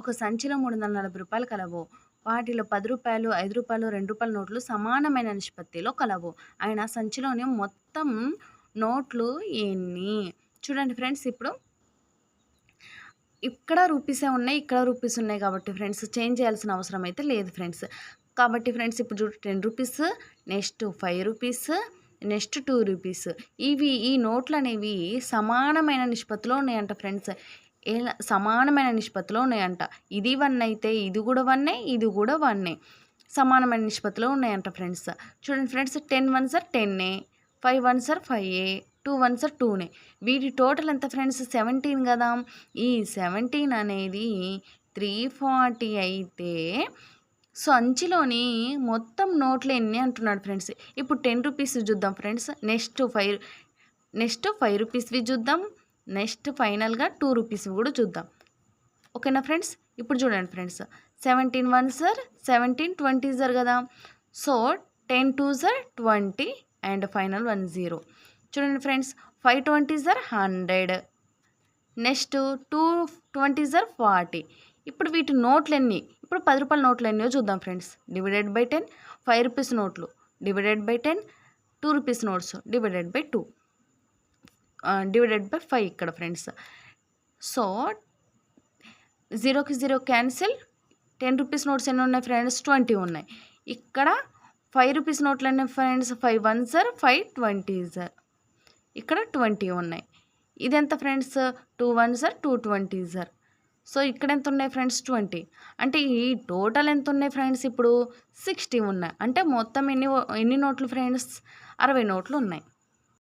ఒక సంచిలో మూడు వందల నలభై రూపాయలు కలవు. వాటిలో పది రూపాయలు ఐదు రూపాయలు రెండు రూపాయల నోట్లు సమానమైన నిష్పత్తిలో కలవు. ఆయన సంచిలోని మొత్తం నోట్లు ఎన్ని? చూడండి ఫ్రెండ్స్ ఇప్పుడు. ఇక్కడ రూపీసే ఉన్నాయి ఇక్కడ రూపీస్ ఉన్నాయి కాబట్టి ఫ్రెండ్స్ చేంజ్ చేయాల్సిన అవసరం అయితే లేదు ఫ్రెండ్స్. కాబట్టి ఫ్రెండ్స్ ఇప్పుడు చూడు ten rupees next five rupees next two rupees. ఇవి ఈ నోట్లు అనేవి సమానమైన నిష్పత్తిలో ఉన్నాయంట ఫ్రెండ్స్. ఎలా సమానమైన నిష్పత్తిలో ఉన్నాయంట. ఇది వన్ అయితే ఇది కూడా వన్నే ఇది కూడా వన్నే సమానమైన నిష్పత్తిలో ఉన్నాయంట ఫ్రెండ్స్ చూడండి ఫ్రెండ్స్ టెన్ వన్ సార్ టెన్నే ఫైవ్ వన్ సార్ ఫైవ్ ఏ. టూ వన్ సార్ టూనే వీటి టోటల్ ఎంత ఫ్రెండ్స్ సెవెంటీన్ కదా. ఈ సెవెంటీన్ అనేది త్రీ ఫార్టీ అయితే సో మొత్తం నోట్లు ఎన్ని అంటున్నాడు ఫ్రెండ్స్ ఇప్పుడు టెన్ రూపీస్ చూద్దాం friends next five next five రూపీస్వి చూద్దాం. నెక్స్ట్ ఫైనల్గా టూ రూపీస్ కూడా చూద్దాం. ఓకేనా ఫ్రెండ్స్? ఇప్పుడు చూడండి friends. Seventeen ones are seventeen twenties are కదా. So ten twos are twenty and final one zero. చూడండి friends five twenties are hundred. Next two twenties are forty. ఇప్పుడు వీటి నోట్లన్నీ? ఇప్పుడు పది రూపాయల నోట్లు ఎన్నో చూద్దాం friends. Divided by ten five rupees నోట్లు. Divided by ten two rupees notes. Divided by two. Divided by five ఇక్కడ ఫ్రెండ్స్ సో జీరోకి zero cancel ten rupees notes ఎన్ని ఉన్నాయి ఫ్రెండ్స్ ట్వంటీ ఉన్నాయి. ఇక్కడ ఫైవ్ రూపీస్ నోట్లు ఎన్ని friends five ones are five twenties are ఇక్కడ ట్వంటీ ఉన్నాయి. ఇది ఎంత friends two ones are two twenties are so ఇక్కడ ఎంత ఉన్నాయి ఫ్రెండ్స్ ట్వంటీ అంటే ఈ టోటల్ ఎంత ఉన్నాయి ఫ్రెండ్స్ ఇప్పుడు సిక్స్టీ ఉన్నాయి. అంటే మొత్తం ఎన్ని ఎన్ని నోట్లు ఫ్రెండ్స్ అరవై నోట్లు ఉన్నాయి.